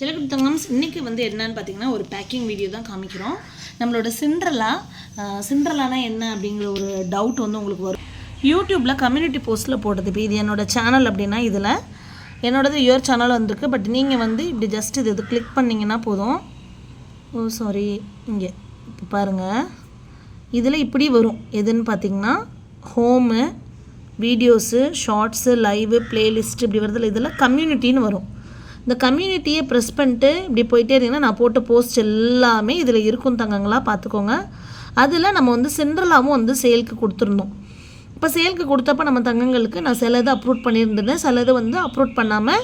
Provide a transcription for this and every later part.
Select தங்கம்ஸ் இன்றைக்கி வந்து என்னன்னு பார்த்தீங்கன்னா ஒரு பேக்கிங் வீடியோ தான் காமிக்கிறோம். நம்மளோட சிண்ட்ரலா சிண்ட்ரலானா என்ன அப்படிங்கிற ஒரு டவுட் வந்து உங்களுக்கு வரும். யூடியூப்பில் கம்யூனிட்டி போஸ்ட்டில் போட்டது. இப்போ இது என்னோட சேனல் அப்படின்னா இதில். என்னோடது யுவர் சேனல் வந்திருக்கு. பட் நீங்கள் வந்து இப்படி ஜஸ்ட் இது இது கிளிக் பண்ணிங்கன்னா போதும். ஓ சாரி இங்கே இப்போ பாருங்கள் இதில் இப்படி வரும். எதுன்னு பார்த்தீங்கன்னா home videos shorts live playlist இப்படி வரதில் இதில் கம்யூனிட்டின்னு வரும். இந்த கம்யூனிட்டியை ப்ரெஸ் பண்ணிட்டு இப்படி போயிட்டே இருந்தீங்கன்னா நான் போட்ட போஸ்ட் எல்லாமே இதில் இருக்கும் தங்கங்களா பார்த்துக்கோங்க அதில் நம்ம வந்து சென்ட்ரலாகவும் வந்து சேலுக்கு கொடுத்துருந்தோம். இப்போ சேலுக்கு கொடுத்தப்ப நம்ம தங்கங்களுக்கு நான் சிலது அப்லோட் பண்ணியிருந்தேன். சிலது வந்து அப்லோட் பண்ணாமல்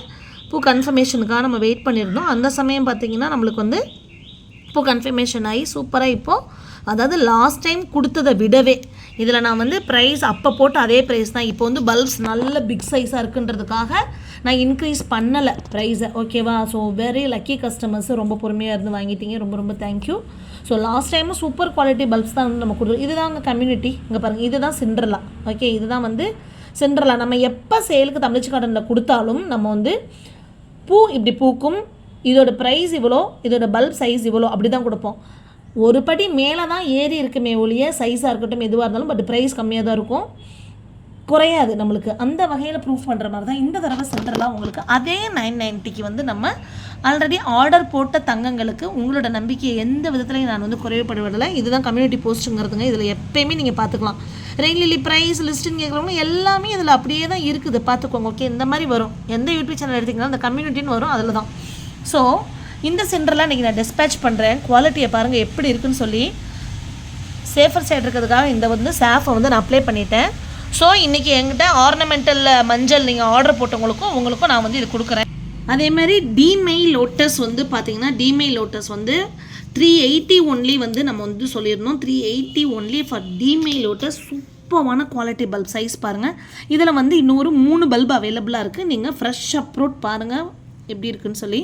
பூ கன்ஃபர்மேஷனுக்காக நம்ம வெயிட் பண்ணியிருந்தோம். அந்த சமயம் பார்த்தீங்கன்னா நம்மளுக்கு வந்து இப்போ கன்ஃபர்மேஷன் ஆகி சூப்பராக இப்போது அதாவது லாஸ்ட் டைம் கொடுத்ததை விடவே இதில் நான் வந்து ப்ரைஸ் அப்போ போட்டு அதே ப்ரைஸ் தான். இப்போ வந்து பல்ப்ஸ் நல்ல பிக் சைஸாக இருக்குன்றதுக்காக நான் இன்க்ரீஸ் பண்ணலை ப்ரைஸை ஓகேவா ஸோ வெரி லக்கி கஸ்டமர்ஸ் ரொம்ப பொறுமையாக இருந்து வாங்கிட்டீங்க. ரொம்ப ரொம்ப தேங்க்யூ ஸோ லாஸ்ட் டைமும் சூப்பர் குவாலிட்டி பல்ப்ஸ் தான் வந்து நம்ம கொடுக்குறோம் இதுதான் அங்கே கம்யூனிட்டி இங்கே பாருங்கள் இதுதான் சிண்ட்ரலா ஓகே இதுதான் வந்து சிண்ட்ரலா நம்ம எப்போ சேலுக்கு தமிழ்ச்சி கார்டனில் கொடுத்தாலும் நம்ம வந்து பூ இப்படி பூக்கும். இதோட ப்ரைஸ் இவ்வளோ இதோட பல்ப் சைஸ் இவ்வளோ அப்படி தான் கொடுப்போம். ஒரு படி மேலே தான் ஏறி இருக்குமே ஒழிய சைஸாக இருக்கட்டும் எதுவாக இருந்தாலும் பட் ப்ரைஸ் கம்மியாக தான் இருக்கும். குறையாது. நம்மளுக்கு அந்த வகையில் ப்ரூஃப் பண்ணுற மாதிரி தான் இந்த தடவை சென்டர்லாம் உங்களுக்கு அதே நைன் நைன்ட்டிக்கு வந்து நம்ம ஆல்ரெடி ஆர்டர் போட்ட தங்கங்களுக்கு உங்களோட நம்பிக்கையை எந்த விதத்துலையும் நான் வந்து குறைவுபடுவதில்லை. இதுதான் கம்யூனிட்டி போஸ்ட்டுங்கிறதுங்க இதில் எப்பயுமே நீங்கள் பார்த்துக்கலாம். ரெயின் ப்ரைஸ் லிஸ்ட்டுன்னு கேட்குறவங்க எல்லாமே இதில் அப்படியே தான் இருக்குது. பார்த்துக்கோங்க. ஓகே இந்த மாதிரி வரும். எந்த யூடியூப் சேனல் எடுத்திங்கன்னா அந்த கம்யூனிட்டின்னு வரும். அதில் தான் ஸோ இந்த சென்டரில் இன்றைக்கி நான் டிஸ்பேச் பண்ணுறேன் குவாலிட்டியை பாருங்கள் எப்படி இருக்குன்னு சொல்லி. சேஃபர் சைடு இருக்கிறதுக்காக இந்த வந்து சாஃபை வந்து நான் அப்ளை பண்ணிட்டேன். ஸோ இன்றைக்கி எங்கிட்ட ஆர்னமெண்டலில் மஞ்சள் நீங்கள் ஆர்டர் போட்டவங்களுக்கும் உங்களுக்கும் நான் வந்து இது கொடுக்குறேன். அதே மாதிரி டிமெய் லோட்டஸ் வந்து பார்த்தீங்கன்னா டிமெய் லோட்டஸ் வந்து த்ரீ எயிட்டி ஒன்லி வந்து நம்ம வந்து சொல்லியிருந்தோம். த்ரீ எயிட்டி ஒன்லி ஃபார் டிமெய் லோட்டஸ் சூப்பரான குவாலிட்டி பல்ப் சைஸ் பாருங்கள் இதில் வந்து இன்னொரு மூணு பல்ப் அவைலபிளாக இருக்குது நீங்கள் ஃப்ரெஷ் அப்ரோட் பாருங்கள் எப்படி இருக்குன்னு சொல்லி.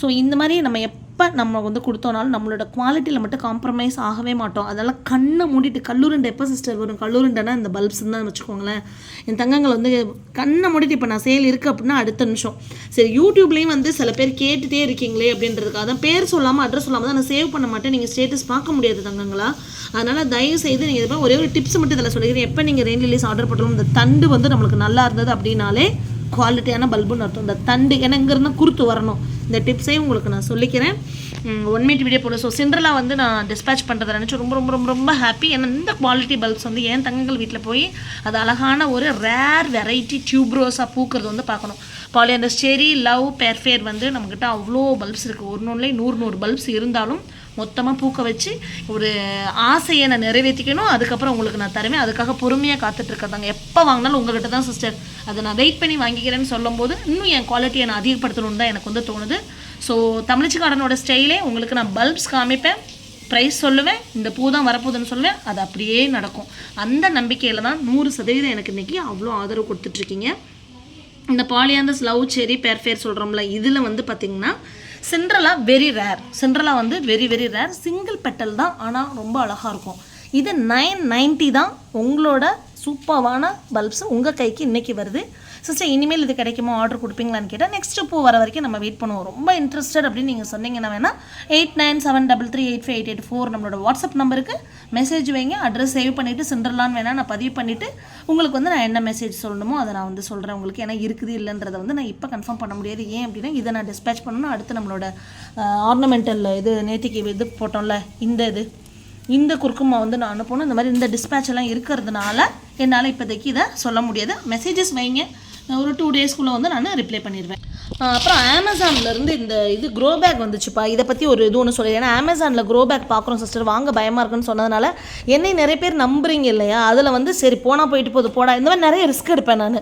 ஸோ இந்த மாதிரி நம்ம எப் எப்போ நம்ம வந்து கொடுத்தோனாலும் நம்மளோட குவாலிட்டியில் மட்டும் காம்ப்ரமைஸ் ஆகவே மாட்டோம். அதனால் கண்ணை மூடிட்டு கல்லூரிண்டை எப்போ சிஸ்டர் வரும்? கல்லூரண்டைனா இந்த பல்ப்ஸ் தான் வச்சுக்கோங்களேன். என் தங்கங்களை வந்து கண்ணை மூடிட்டு இப்போ நான் சேல் இருக்குது அப்படின்னா அடுத்த நிமிஷம். சரி யூடியூப்லேயும் வந்து சில பேர் கேட்டுகிட்டே இருக்கீங்களே அப்படின்றதுக்காக தான். பேர் சொல்லாமல் அட்ரஸ் சொல்லாமல் தான் நான் சேவ் பண்ண மாட்டேன். நீங்கள் ஸ்டேட்டஸ் பார்க்க முடியாது தங்கங்களா. அதனால் தயவு செய்து நீங்கள் இது ஒரே ஒரு டிப்ஸ் மட்டும் இதில் சொல்லிக்கிறேன். எப்போ நீங்கள் ரெயின் ரிலீஸ் ஆர்டர் பண்ணுறோம் இந்த தண்டு வந்து நம்மளுக்கு நல்லா இருந்தது அப்படின்னாலே குவாலிட்டியான பல்புன்னு அர்த்தம். இந்த தண்டு ஏன்னா இங்கேருந்து குறுத்து வரணும். இந்த டிப்ஸையும் உங்களுக்கு நான் சொல்லிக்கிறேன். ஒன் மினிட் வீடியோ போட. ஸோ சிண்ட்ரலா வந்து நான் டிஸ்பேச் பண்ணுறதை நினச்சி ரொம்ப ரொம்ப ரொம்ப ரொம்ப ஹாப்பி ஏன்னா இந்த குவாலிட்டி பல்ப்ஸ் வந்து என் தங்கங்கள் வீட்டில் போய் அது அழகான ஒரு ரேர் வெரைட்டி டியூப்ரோஸாக பூக்கிறது வந்து பார்க்கணும். பாலியண்டர் செரி லவ் பெர்ஃபேர் வந்து நம்மக்கிட்ட அவ்வளோ பல்ப்ஸ் இருக்குது ஒரு நூறுலேயே நூறு நூறு பல்ப்ஸ் இருந்தாலும் மொத்தமாக பூக்க வச்சு ஒரு ஆசையை நான் நிறைவேற்றிக்கணும். அதுக்கப்புறம் உங்களுக்கு நான் தருவேன். அதுக்காக பொறுமையாக காத்துட்ருக்கிறதாங்க எப்போ வாங்கினாலும் உங்கள்கிட்ட தான் சிஸ்டர் அதை நான் வெயிட் பண்ணி வாங்கிக்கிறேன்னு சொல்லும்போது இன்னும் என் குவாலிட்டியை நான் அதிகப்படுத்தணும்னு தான் எனக்கு வந்து தோணுது. ஸோ தமிழ்ச்சி கார்டனோட ஸ்டைலே உங்களுக்கு நான் பல்ப்ஸ் காமிப்பேன். ப்ரைஸ் சொல்லுவேன். இந்த பூ தான் வரப்போகுதுன்னு சொல்லுவேன். அது அப்படியே நடக்கும். அந்த நம்பிக்கையில் தான் நூறு சதவீதம் எனக்கு இன்றைக்கி அவ்வளோ ஆதரவு கொடுத்துட்ருக்கீங்க இந்த பாலியாந்தஸ் லவ் செரி பேர்ஃபேர் சொல்கிறோம்ல இதில் வந்து பார்த்திங்கன்னா சிண்ட்ரலா வெரி ரேர் சிண்ட்ரலா வந்து very very rare single petal தான் ஆனால் ரொம்ப அழகாக இருக்கும். இது நைன் நைன்ட்டி தான் உங்களோட சூப்பரான பல்ப்ஸ் உங்கள் கைக்கு இன்றைக்கி வருது. சிஸ்டர் இனிமேல் இது கிடைக்குமோ? ஆர்டர் கொடுப்பீங்களான்னு கேட்டால் நெக்ஸ்ட் பூ வர வரைக்கும் நம்ம வெயிட் பண்ணுவோம். ரொம்ப இன்ட்ரெஸ்டட் அப்படின்னு நீங்கள் சொன்னீங்கன்னா வேணால் eight nine seven double three eight five eight eight four நம்மளோட வாட்ஸ்அப் நம்பருக்கு மெசேஜ் வைங்க. அட்ரஸ் சேவ் பண்ணிவிட்டு சென்டர்லான்னு வேணால் நான் பதிவு பண்ணிவிட்டு உங்களுக்கு வந்து நான் என்ன மெசேஜ் சொல்லணுமோ அதை நான் வந்து சொல்கிறேன் உங்களுக்கு. ஏன்னா இருக்குது இல்லைன்றதை வந்து நான் இப்போ கன்ஃபார்ம் பண்ண முடியாது. ஏன் அப்படின்னா இதை நான் டிஸ்பேச் பண்ணணும் அடுத்து நம்மளோட ஆர்னமெண்டல் இது நேத்திக்கு இது போட்டோம்ல இந்த இது இந்த குறுக்குமா வந்து நான் அனுப்பணும். இந்த மாதிரி இந்த டிஸ்பேட்ச் எல்லாம் இருக்கிறதுனால என்னால் இப்போதைக்கு இதை சொல்ல முடியாது. மெசேஜஸ் வைங்க. ஒரு டூ டேஸ்க்குள்ளே வந்து நான் ரிப்ளை பண்ணிடுவேன். அப்புறம் அமேசான்லேருந்து இந்த இது க்ரோ பேக் வந்துச்சுப்பா. இதை பற்றி ஒரு இது ஒன்று சொல்லி. ஏன்னா அமேசானில் க்ரோ பேக் பார்க்குறோம் சிஸ்டர் வாங்க பயமாக இருக்குன்னு சொன்னதுனால என்னை நிறைய பேர் நம்புறீங்க இல்லையா? அதில் வந்து சரி போனால் போயிட்டு போகுது போடா. இந்த மாதிரி நிறைய ரிஸ்க் எடுப்பேன் நான்.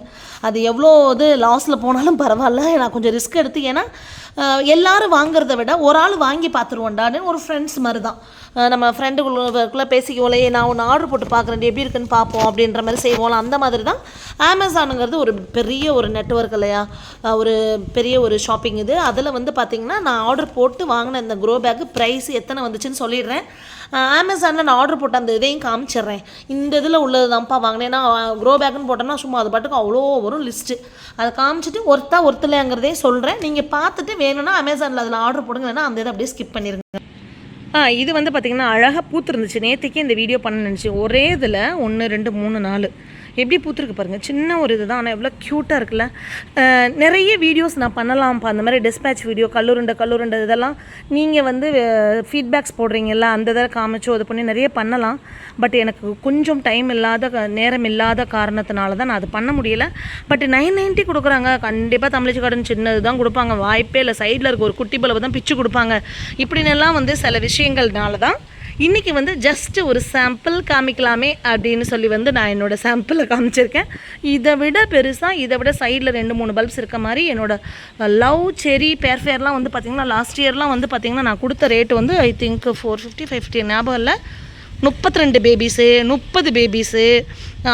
அது எவ்வளோ இது லாஸில் போனாலும் பரவாயில்ல. நான் கொஞ்சம் ரிஸ்க் எடுத்து ஏன்னா எல்லாரும் வாங்குறத விட ஒரு ஆள் வாங்கி பார்த்துருவோண்டான்னு ஒரு ஃப்ரெண்ட்ஸ் மாதிரி தான். நம்ம ஃப்ரெண்டுக்குள்ளே பேசிக்குவோம்ல நான் ஒன்று ஆர்டர் போட்டு பார்க்குறேன் எப்படி இருக்குன்னு பார்ப்போம் அப்படின்ற மாதிரி செய்வோம்ல அந்த மாதிரி தான் அமேசானுங்கிறது ஒரு பெரிய ஒரு நெட்வொர்க் இல்லையா? ஒரு பெரிய ஒரு ஷாப்பிங் இது. அதில் வந்து பார்த்திங்கன்னா நான் ஆர்டர் போட்டு வாங்கின இந்த க்ரோ பேக்கு ப்ரைஸ் எத்தனை வந்துச்சுன்னு சொல்லிடுறேன். அமேசானில் நான் ஆர்டர் போட்ட அந்த இதையும் காமிச்சிடுறேன். இந்த இதில் உள்ளது தான்ப்பா வாங்கினேன். ஏன்னா க்ரோ பேக்குன்னு போட்டேன்னா சும்மா அது பாட்டுக்கு அவ்வளோ வரும் லிஸ்ட்டு அதை காமிச்சிட்டு ஒருத்தா ஒருத்தலைங்கிறதே சொல்கிறேன் நீங்கள் பார்த்துட்டு வேணும்னா அமேசானில் அதில் ஆர்டர் போடுங்க அந்த இதை அப்படியே ஸ்கிப் பண்ணிடுங்க இது வந்து பார்த்திங்கன்னா அழகாக பூத்துருந்துச்சு. நேற்றுக்கே இந்த வீடியோ பண்ண நினச்சி ஒரே இதில் ஒன்று ரெண்டு மூணு நாலு. எப்படி பூத்துருக்கு பாருங்கள் சின்ன ஒரு இதுதான் ஆனால் எவ்வளோ க்யூட்டாக இருக்குல்ல. நிறைய வீடியோஸ் நான் பண்ணலாம்ப்பா. அந்த மாதிரி டிஸ்பேச் வீடியோ கல்லுருண்டை கல்லுருண்டை இதெல்லாம் நீங்கள் வந்து ஃபீட்பேக்ஸ் போடுறீங்கல்ல அந்த இதை காமிச்சோ அது பண்ணி நிறைய பண்ணலாம். பட் எனக்கு கொஞ்சம் டைம் இல்லாத க- நேரம் இல்லாத காரணத்தினால தான் நான் அது பண்ண முடியல. பட் நைன் நைன்ட்டி கொடுக்குறாங்க. கண்டிப்பாக தமிழ்ச்சி கார்டன் சின்னது தான் கொடுப்பாங்க. வாய்ப்பே இல்லை. சைடில் இருக்க ஒரு குட்டி பலவை தான் பிச்சு கொடுப்பாங்க. இப்படின்னு எல்லாம் வந்து சில விஷயங்கள்னால தான் இன்றைக்கி வந்து ஜஸ்ட்டு ஒரு சாம்பிள் காமிக்கலாமே அப்படின்னு சொல்லி வந்து நான் என்னோட சாம்பிளை காமிச்சிருக்கேன். இதை விட பெருசாக இதை விட சைடில் ரெண்டு மூணு பல்ப்ஸ் இருக்க மாதிரி என்னோடய லவ் செரி பேர்ஃபேர்லாம் வந்து பார்த்திங்கன்னா லாஸ்ட் இயர்லாம் வந்து பார்த்திங்கன்னா நான் கொடுத்த ரேட்டு வந்து I think four fifty five fifty ஞாபகம் இல்லை. முப்பத்தி ரெண்டு பேபிஸு முப்பது பேபிஸு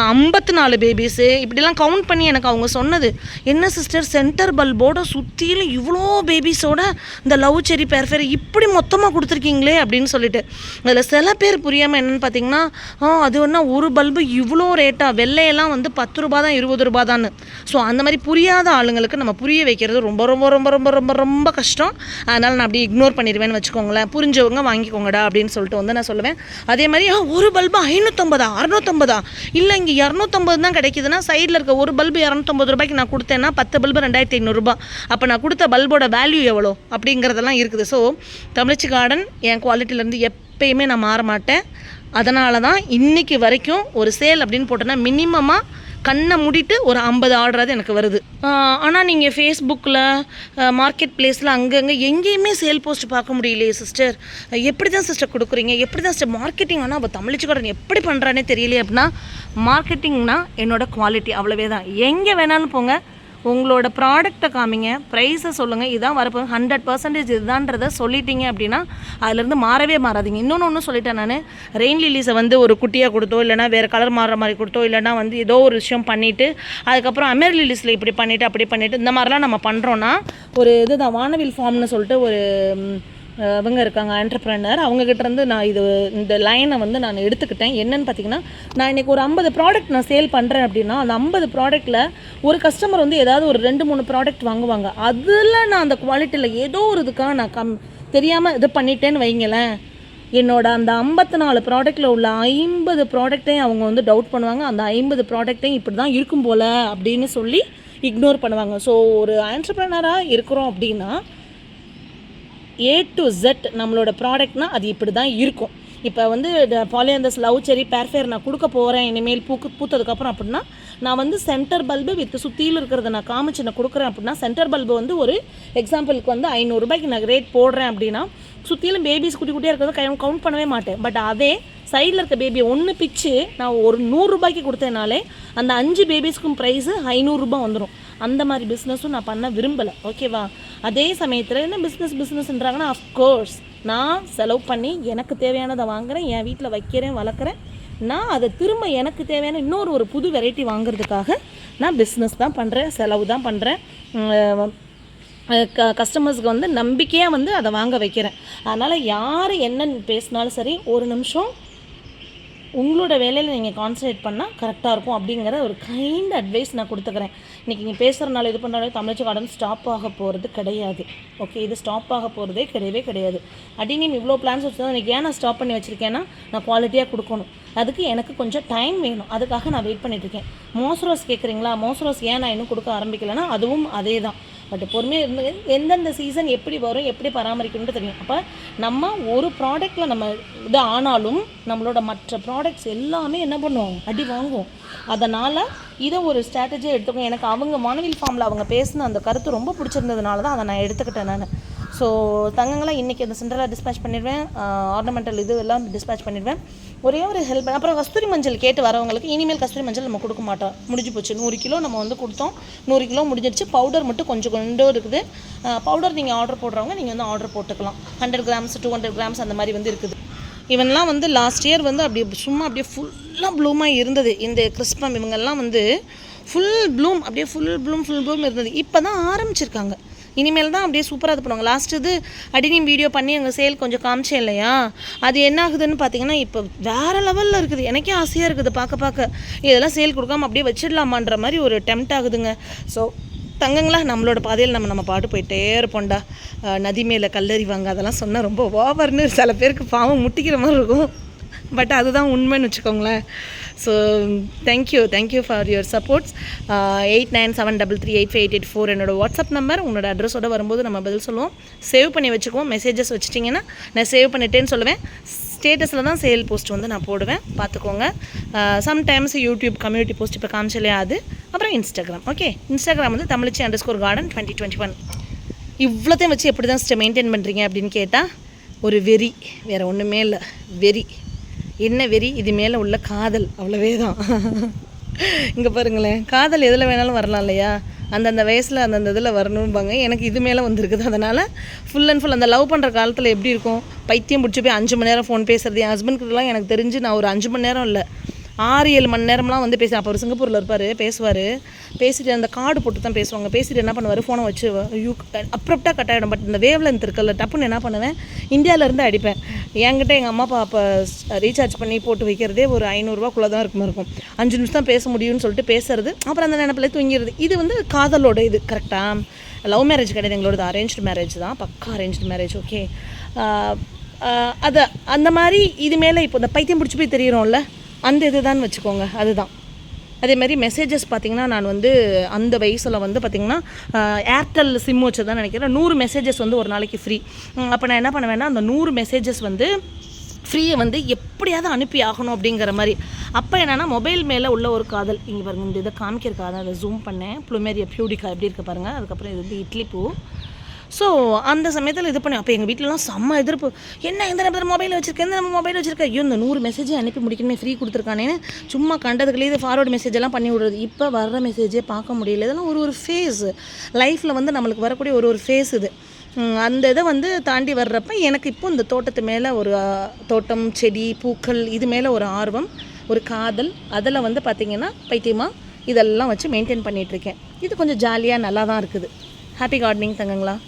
ஐம்பத்தி நாலு பேபிஸு இப்படிலாம் கவுண்ட் பண்ணி எனக்கு அவங்க சொன்னது. என்ன சிஸ்டர் சென்டர் பல்போட சுற்றிலும் இவ்வளோ பேபிஸோட இந்த லவ் செரி பேர்ஃபேர் இப்படி மொத்தமாக கொடுத்துருக்கீங்களே அப்படின்னு சொல்லிட்டு. அதில் சில பேர் புரியாமல் என்னென்னு பார்த்தீங்கன்னா ஆ அது என்ன ஒரு பல்பு இவ்வளோ ரேட்டாக வெள்ளையெல்லாம் வந்து பத்து ரூபா தான் இருபது ரூபா தான்னு. ஸோ அந்த மாதிரி புரியாத ஆளுங்களுக்கு நம்ம புரிய வைக்கிறது ரொம்ப ரொம்ப ரொம்ப ரொம்ப ரொம்ப ரொம்ப கஷ்டம். அதனால் நான் அப்படி இக்னோர் பண்ணிடுவேன்னு வச்சுக்கோங்களேன். புரிஞ்சவங்க வாங்கிக்கோங்கடா அப்படின்னு சொல்லிட்டு வந்து நான் சொல்லுவேன். அதே மாதிரி மாதிரி ஒரு பல்பு ஐநூற்றம்பதா அறநூற்றம்பதா இல்லை இங்கே இரநூத்தம்பது தான் கிடைக்குதுன்னா சைடில் இருக்க ஒரு பல்பு இரநூத்தம்பது ரூபாய்க்கு நான் கொடுத்தேன்னா பத்து பல்பு ரெண்டாயிரத்தி ஐநூறுரூபா அப்போ நான் கொடுத்த பல்போட வேல்யூ எவ்வளோ? அப்படிங்கிறதெல்லாம் இருக்குது. ஸோ தமிழ்ச்சி கார்டன் என் குவாலிட்டிலேருந்து எப்பயுமே நான் மாற மாட்டேன். அதனால தான் இன்னைக்கு வரைக்கும் ஒரு சேல் அப்படின்னு போட்டோன்னா மினிமமாக கண்ணை மூடிட்டு ஒரு ஐம்பது ஆர்டராது எனக்கு வருது. ஆனால் நீங்கள் ஃபேஸ்புக்கில் மார்க்கெட் பிளேஸில் அங்கங்கே எங்கேயுமே சேல் போஸ்ட் பார்க்க முடியலையே சிஸ்டர் எப்படி தான் சிஸ்டர் கொடுக்குறீங்க? எப்படி தான் சிஸ்டர் மார்க்கெட்டிங் ஆனால் அவள் தமிழ்ச்சிக்காரன் எப்படி பண்ணுறானே தெரியலையே அப்படின்னா மார்க்கெட்டிங்னா என்னோட குவாலிட்டி அவ்வளோவே தான் எங்கே வேணாலும் போங்க. உங்களோட ப்ராடக்ட்டை காமிங்க ப்ரைஸை சொல்லுங்கள் இதான் வரப்போ. ஹண்ட்ரட் பர்சன்டேஜ் இதுதான்றதை சொல்லிட்டீங்க அப்படின்னா அதுலேருந்து மாறவே மாறாதீங்க. இன்னொன்று ஒன்று சொல்லிட்டேன் நான். ரெயின் லில்லிஸை வந்து ஒரு குட்டியாக கொடுத்தோ இல்லைனா வேறு கலர் மாறுற மாதிரி கொடுத்தோ இல்லைனா வந்து ஏதோ ஒரு விஷயம் பண்ணிவிட்டு அதுக்கப்புறம் அமெர் லில்லிஸில் இப்படி பண்ணிவிட்டு அப்படி பண்ணிவிட்டு இந்த மாதிரிலாம் நம்ம பண்ணுறோன்னா ஒரு இதுதான் வானவில் ஃபார்ம்னு சொல்லிட்டு ஒரு இவங்க அவங்க இருக்காங்க என்டர்பிரனர் அவங்ககிட்ட இருந்து நான் இது இந்த லைனை வந்து நான் எடுத்துக்கிட்டேன். என்னன்னு பார்த்தீங்கன்னா நான் இன்னைக்கு ஒரு ஐம்பது ப்ராடக்ட் நான் சேல் பண்ணுறேன் அப்படின்னா அந்த ஐம்பது ப்ராடக்ட்டில் ஒரு கஸ்டமர் வந்து ஏதாவது ஒரு ரெண்டு மூணு ப்ராடக்ட் வாங்குவாங்க. அதில் நான் அந்த குவாலிட்டியில் ஏதோ ஒரு இதுக்காக நான் கம் தெரியாமல் இது பண்ணிட்டேன்னு வைங்களேன். என்னோட அந்த ஐம்பத்தி நாலு ப்ராடக்ட்டில் உள்ள ஐம்பது ப்ராடக்ட்டையும் அவங்க வந்து டவுட் பண்ணுவாங்க. அந்த ஐம்பது ப்ராடக்ட்டையும் இப்படி தான் இருக்கும் போல் அப்படின்னு சொல்லி இக்னோர் பண்ணுவாங்க. ஸோ ஒரு ஆண்டர்பிரனராக இருக்கிறோம் அப்படின்னா ஏ டு ஜெட் நம்மளோட ப்ராடக்ட்னால் அது இப்படி தான் இருக்கும். இப்போ வந்து பாலியந்தஸ் லவ் செரி பேர்ஃபேர் நான் கொடுக்க போகிறேன் இனிமேல் பூக்கு பூத்ததுக்கப்புறம் அப்படின்னா நான் வந்து சென்டர் பல்பு வித் சுற்றியில் இருக்கிறத நான் காமிச்சு நான் கொடுக்குறேன் அப்படின்னா சென்டர் பல்பு வந்து ஒரு எக்ஸாம்பிளுக்கு வந்து ஐநூறுரூபாய்க்கு நான் ரேட் போடுறேன் அப்படின்னா சுற்றிலும் பேபிஸ் குட்டி குட்டியாக இருக்கிறத கவுண்ட் பண்ணவே மாட்டேன். பட் அதே சைடில் இருக்க பேபியை ஒன்று பிச்சு நான் ஒரு நூறுரூபாய்க்கு கொடுத்தேனாலே அந்த அஞ்சு பேபிஸ்க்கும் ப்ரைஸு ஐநூறுரூபா வந்துடும் அந்த மாதிரி பிஸ்னஸும் நான் பண்ண விரும்பலை. ஓகேவா அதே சமயத்தில் என்ன பிஸ்னஸ் பிஸ்னஸ்ன்றாங்கன்னா அஃப்கோர்ஸ் நான் செலவு பண்ணி எனக்கு தேவையானதை வாங்குறேன் என் வீட்டில் வைக்கிறேன் வளர்க்குறேன். நான் அதை திரும்ப எனக்கு தேவையான இன்னொரு ஒரு புது வெரைட்டி வாங்குறதுக்காக நான் பிஸ்னஸ் தான் பண்ணுறேன் செலவு தான் பண்ணுறேன் க கஸ்டமர்ஸ்க்கு வந்து நம்பிக்கையாக வந்து அதை வாங்க வைக்கிறேன். அதனால் யார் என்ன பேசினாலும் சரி ஒரு நிமிஷம் உங்களோட வேலையில் நீங்கள் கான்சன்ட்ரேட் பண்ணால் கரெக்டாக இருக்கும் அப்படிங்கிற ஒரு கைண்ட் அட்வைஸ் நான் கொடுத்துக்கிறேன். இன்றைக்கி நீங்கள் பேசுகிறனால இது பண்ணுறாலே தமிழ்ச்சி கார்டன் ஸ்டாப் ஆக போகிறது கிடையாது. ஓகே இது ஸ்டாப் ஆக போகிறதே கிடையவே கிடையாது. அடினீம் இவ்வளோ பிளான்ஸ் வச்சுருந்தா எனக்கு ஏன் நான் ஸ்டாப் பண்ணி வச்சுருக்கேன்னா நான் குவாலிட்டியாக கொடுக்கணும். அதுக்கு எனக்கு கொஞ்சம் டைம் வேணும். அதுக்காக நான் வெயிட் பண்ணிகிட்ருக்கேன் மோசரோஸ் கேட்குறீங்களா மோசரோஸ் ஏன் நான் இன்னும் கொடுக்க ஆரம்பிக்கலைன்னா அதுவும் அதே தான் பட் பொறுமையாக இருந்து எந்தெந்த சீசன் எப்படி வரும் எப்படி பராமரிக்கணும்னு தெரியும். அப்போ நம்ம ஒரு ப்ராடக்ட்டில் நம்ம இது ஆனாலும் நம்மளோட மற்ற ப்ராடக்ட்ஸ் எல்லாமே என்ன பண்ணுவோம்? அடி வாங்குவோம். அதனால் இதை ஒரு ஸ்ட்ராட்டஜியாக எடுத்துக்கோங்க எனக்கு அவங்க மனவில் ஃபார்மில் அவங்க பேசின அந்த கருத்து ரொம்ப பிடிச்சிருந்ததுனால தான் அதை நான் எடுத்துக்கிட்டேன் நான். ஸோ தங்கங்களாம் இன்றைக்கி அந்த சென்டரில் டிஸ்பேச் பண்ணிடுவேன். ஆர்னமெண்டல் இது எல்லாம் டிஸ்பேச் பண்ணிடுவேன். ஒரே ஒரு ஹெல்ப் அப்புறம் கஸ்தூரி மஞ்சள் கேட்டு வரவங்களுக்கு இனிமேல் கஸ்தூரி மஞ்சள் நம்ம கொடுக்க மாட்டோம். முடிஞ்சு போச்சு. நூறு கிலோ நம்ம வந்து கொடுத்தோம். நூறு கிலோ முடிஞ்சிருச்சு. பவுடர் மட்டும் கொஞ்சம் கொண்டு இருக்குது. பவுடர் நீங்கள் ஆர்டர் போடுறவங்க நீங்கள் வந்து ஆர்டர் போட்டுக்கலாம். Hundred grams two hundred grams அந்த மாதிரி வந்து இருக்குது. இவன்லாம் வந்து லாஸ்ட் இயர் வந்து அப்படி சும்மா அப்படியே ஃபுல்லாக ப்ளூமாக இருந்தது. இந்த கிறிஸ்பம் இவங்கெல்லாம் வந்து ஃபுல் ப்ளூம் அப்படியே ஃபுல் ப்ளூம் ஃபுல் ப்ளூம் இருந்தது. இப்போ தான் ஆரம்பிச்சிருக்காங்க. இனிமேல் தான் அப்படியே சூப்பராக இது பண்ணுவாங்க. லாஸ்ட் இது அடினியும் வீடியோ பண்ணி அங்கே சேல் கொஞ்சம் காமிச்சேன் இல்லையா? அது என்ன ஆகுதுன்னு பார்த்தீங்கன்னா இப்போ வேறு லெவலில் இருக்குது. எனக்கே ஆசையாக இருக்குது பார்க்க பார்க்க இதெல்லாம் சேல் கொடுக்காம அப்படியே வச்சிடலாமான்ற மாதிரி ஒரு டெம்ட் ஆகுதுங்க. ஸோ தங்கங்களா நம்மளோட பாதையில் நம்ம நம்ம பாட்டு போயிட்டே இருப்போம்டா. நதி மேலே கல்லறிவாங்க அதெல்லாம் சொன்னால் ரொம்ப ஓவர்னு சில பேருக்கு பாவம் முட்டிக்கிற மாதிரி இருக்கும். பட் அதுதான் உண்மைன்னு வச்சுக்கோங்களேன். So thank you thank you for your supports eight nine seven double three eight five eight eight four என்னோட வாட்ஸ்அப் நம்பர் உங்களோட அட்ரஸோட வரும்போது நம்ம பதில் சொல்லுவோம். சேவ் பண்ணி வச்சுக்குவோம். மெசேஜஸ் வச்சிட்டிங்கன்னா நான் சேவ் பண்ணிட்டேன்னு சொல்லுவேன். ஸ்டேட்டஸில் தான் சேல் போஸ்ட் வந்து நான் போடுவேன். பார்த்துக்கோங்க. சம்டைம்ஸ் யூடியூப் கம்யூனிட்டி போஸ்ட் இப்போ காமிச்சலையா அது. அப்புறம் இன்ஸ்டாகிராம் ஓகே இன்ஸ்டாகிராம் வந்து Tamilchi underscore garden twenty twenty one இவ்வளோத்தையும் வச்சு எப்படி தான் மெயின்டைன் பண்ணுறீங்க அப்படின்னு கேட்டால் ஒரு வெறி. வேறு ஒன்றுமே இல்லை. வெறி. என்ன வெறி? இது மேலே உள்ள காதல். அவ்வளவே தான். இங்கே பாருங்களேன். காதல் எதில் வேணாலும் வரலாம் இல்லையா? அந்தந்த வயசில் அந்தந்த இதில் வரணும்பாங்க. எனக்கு இது மேலே வந்திருக்குது. அதனால் ஃபுல் அண்ட் ஃபுல் அந்த லவ் பண்ணுற காலத்தில் எப்படி இருக்கும்? பைத்தியம் பிடிச்சி போய் அஞ்சு மணி நேரம் ஃபோன் பேசுகிறது என் ஹஸ்பண்ட்கிட்டலாம் எனக்கு தெரிஞ்சு நான் ஒரு அஞ்சு மணி நேரம் இல்லை. ஆறு ஏழு மணி நேரம்லாம் வந்து பேசி அப்போ அவர் சிங்கப்பூரில் இருப்பார் பேசுவார். பேசிட்டு அந்த கார்டு போட்டு தான் பேசுவாங்க. பேசிட்டு என்ன பண்ணுவார்? ஃபோனை வச்சு யூ அப்ரப்டாக கட் ஆகிடும் பட் இந்த வேவ் லென்த் இருக்குல்ல டப்புன்னு என்ன பண்ணுவேன்? இந்தியாவிலேருந்து அடிப்பேன். என்கிட்ட எங்கள் அம்மா அப்பா அப்போ ரீசார்ஜ் பண்ணி போட்டு வைக்கிறதே ஒரு ஐநூறுரூவாக்குள்ளே தான் இருக்கும் இருக்கும். அஞ்சு நிமிஷம் தான் பேச முடியும்னு சொல்லிட்டு பேசுறது. அப்புறம் அந்த நினப்பில் தூங்கிடுது இது வந்து காதலோட இது கரெக்டாக லவ் மேரேஜ் கிடையாது. எங்களோடது அரேஞ்ச்டு மேரேஜ் தான். பக்கா அரேஞ்ச்டு மேரேஜ் ஓகே அதை அந்த மாதிரி இது மேலே இப்போ இந்த பைத்தியம் பிடிச்சி போய் தெரியிறோம்ல? அந்த இதுதான் வச்சுக்கோங்க அதுதான். அதே மாதிரி மெசேஜஸ் பார்த்தீங்கன்னா நான் வந்து அந்த வயசில் வந்து பார்த்திங்கன்னா ஏர்டெல் சிம் வச்சு தான் நினைக்கிறேன். நூறு மெசேஜஸ் வந்து ஒரு நாளைக்கு ஃப்ரீ அப்போ நான் என்ன பண்ணுவேன்னா அந்த நூறு மெசேஜஸ் வந்து ஃப்ரீயை வந்து எப்படியாவது அனுப்பி ஆகணும் அப்படிங்கிற மாதிரி. அப்போ என்னென்னா மொபைல் மேலே உள்ள ஒரு காதல். இங்கே பாருங்க இந்த இதை காமிக்கிறக்காக அதை ஜூம் பண்ணேன். ப்ளூமேரியா பியூடிக்கா எப்படி இருக்க பாருங்கள் அதுக்கப்புறம் இது வந்து இட்லி பூ. ஸோ அந்த சமயத்தில் இது பண்ணி அப்போ எங்கள் வீட்டிலலாம் செம்ம எதிர்ப்பு. என்ன எந்த நேரத்தில் மொபைல் வச்சிருக்கேன் எந்த நம்ம மொபைல் வச்சிருக்கேன் ஐயோ இந்த நூறு மெசேஜ் அனுப்பி முடிக்கணுமே ஃப்ரீ கொடுத்துருக்கானேன்னு சும்மா கண்டதுக்குள்ளே இது ஃபார்வர்டு மெசேஜ் எல்லாம் பண்ணி விடுறது. இப்போ வர்ற மெசேஜே பார்க்க முடியல. இதெல்லாம் ஒரு ஒரு ஃபேஸ் லைஃப்பில் வந்து நம்மளுக்கு வரக்கூடிய ஒரு ஒரு ஃபேஸ் இது. அந்த இதை வந்து தாண்டி வர்றப்ப எனக்கு இப்போ இந்த தோட்டத்து மேலே ஒரு தோட்டம் செடி பூக்கள் இது மேலே ஒரு ஆர்வம் ஒரு காதல் அதில் வந்து பார்த்திங்கன்னா பைத்தியமாக இதெல்லாம் வச்சு மெயின்டைன் பண்ணிகிட்ருக்கேன் இது கொஞ்சம் ஜாலியாக நல்லா தான் இருக்குது. Happy gardening தங்கங்களா?